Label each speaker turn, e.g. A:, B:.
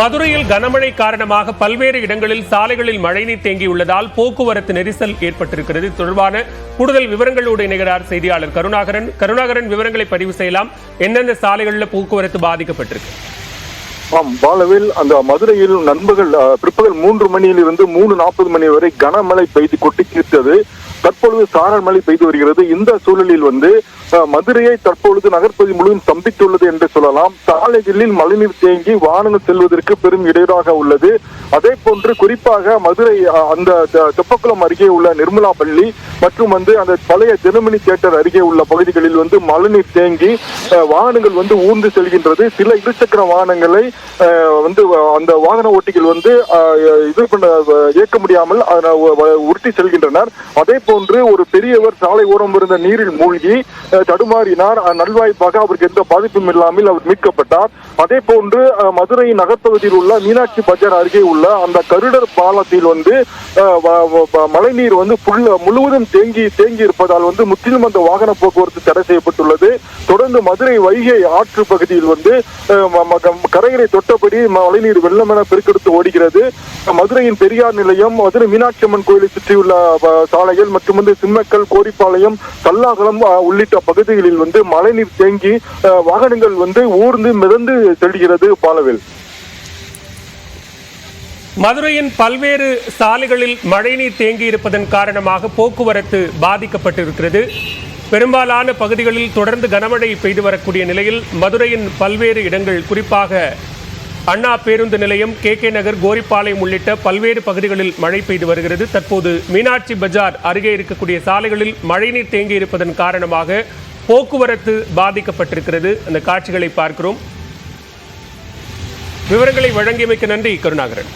A: மதுரையில் கனமழை காரணமாக பல்வேறு இடங்களில் சாலைகளில் மழைநீர் தேங்கியுள்ளதால் போக்குவரத்து நெரிசல் ஏற்பட்டிருக்கிறது. தொடர்பான கூடுதல் விவரங்களோடு இணைகிறார் செய்தியாளர் கருணாகரன். கருணாகரன் விவரங்களை பதிவு செய்யலாம். எந்தெந்த சாலைகளில் போக்குவரத்து பாதிக்கப்பட்டிருக்கு?
B: ஆம் பாலவில் அந்த மதுரையில் நண்பர்கள் பிற்பகல் மூன்று மணியிலிருந்து மூணு நாற்பது மணி வரை கனமழை பெய்து கொட்டி தீர்த்தது. தற்பொழுது சாரல் மழை பெய்து வருகிறது. இந்த சூழலில் வந்து மதுரையை தற்பொழுது நகர்ப்பகுதி முழுவதும் சந்தித்துள்ளது என்று சொல்லலாம். சாலைகளில் மழைநீர் தேங்கி வாகனங்கள் செல்வதற்கு பெரும் இடையூறாக உள்ளது. அதே போன்று குறிப்பாக மதுரை அந்த த- தெப்பக்குளம் அருகே உள்ள நிர்மலா பள்ளி மற்றும் வந்து அந்த பழைய தினமணி தியேட்டர் அருகே உள்ள பகுதிகளில் வந்து மழைநீர் தேங்கி வாகனங்கள் வந்து ஊர்ந்து செல்கின்றது. சில இருசக்கர வாகனங்களை வந்து அந்த வாகன ஓட்டிகள் வந்து இது பண்ண இயக்க முடியாமல் உருட்டி செல்கின்றனர். அதே போன்று ஒரு பெரியவர் சாலை ஓரம் இருந்த நீரில் மூழ்கி தடுமாறினார். நல்வாய்ப்பாக அவருக்கு எந்த பாதிப்பும் இல்லாமல் அவர் மீட்கப்பட்டார். அதே போன்று மதுரை நகர்ப்பகுதியில் உள்ள மீனாட்சி பஜார் அருகே உள்ள அந்த கருடர் பாலத்தில் வந்து வ- மழைநீர் வந்து புல் முழுவதும் தேங்கி தேங்கி இருப்பதால் வந்து முற்றிலும் அந்த வாகன போக்குவரத்து தடை செய்யப்பட்டுள்ளது. தொடர்ந்து மதுரை வைகை ஆற்று பகுதியில் வந்து அஹ், ம- தொட்டபடி மழைநீர் வெள்ளம் என பெருக்கெடுத்து ஓடுகிறது. மதுரையின் பெரியார் நிலையம் மதுரை மீனாட்சி அம்மன் கோயிலை சுற்றியுள்ள சாலைகள் மற்றும் வந்து சிம்மக்கல் கோரிப்பாளையம் தல்லாகலம் உள்ளிட்ட பகுதிகளில் வந்து மழைநீர் தேங்கி வாகனங்கள் வந்து ஊர்ந்து மிதந்து செல்கிறது பாலவில்.
A: மதுரையின் பல்வேறு சாலைகளில் மழைநீர் தேங்கி இருப்பதன் காரணமாக போக்குவரத்து பாதிக்கப்பட்டிருக்கிறது. பெரும்பாலான பகுதிகளில் தொடர்ந்து கனமழை பெய்து வரக்கூடிய நிலையில் மதுரையின் பல்வேறு இடங்கள் குறிப்பாக அண்ணா பேருந்து நிலையம் கே கே நகர் கோரிப்பாளையம் உள்ளிட்ட பல்வேறு பகுதிகளில் மழை பெய்து வருகிறது. தற்போது மீனாட்சி பஜார் அருகே இருக்கக்கூடிய சாலைகளில் மழைநீர் தேங்கி இருப்பதன் காரணமாக போக்குவரத்து பாதிக்கப்பட்டிருக்கிறது. அந்த காட்சிகளை பார்க்கிறோம். விவரங்களை வழங்கியமைக்கு நன்றி கருணாகரன்.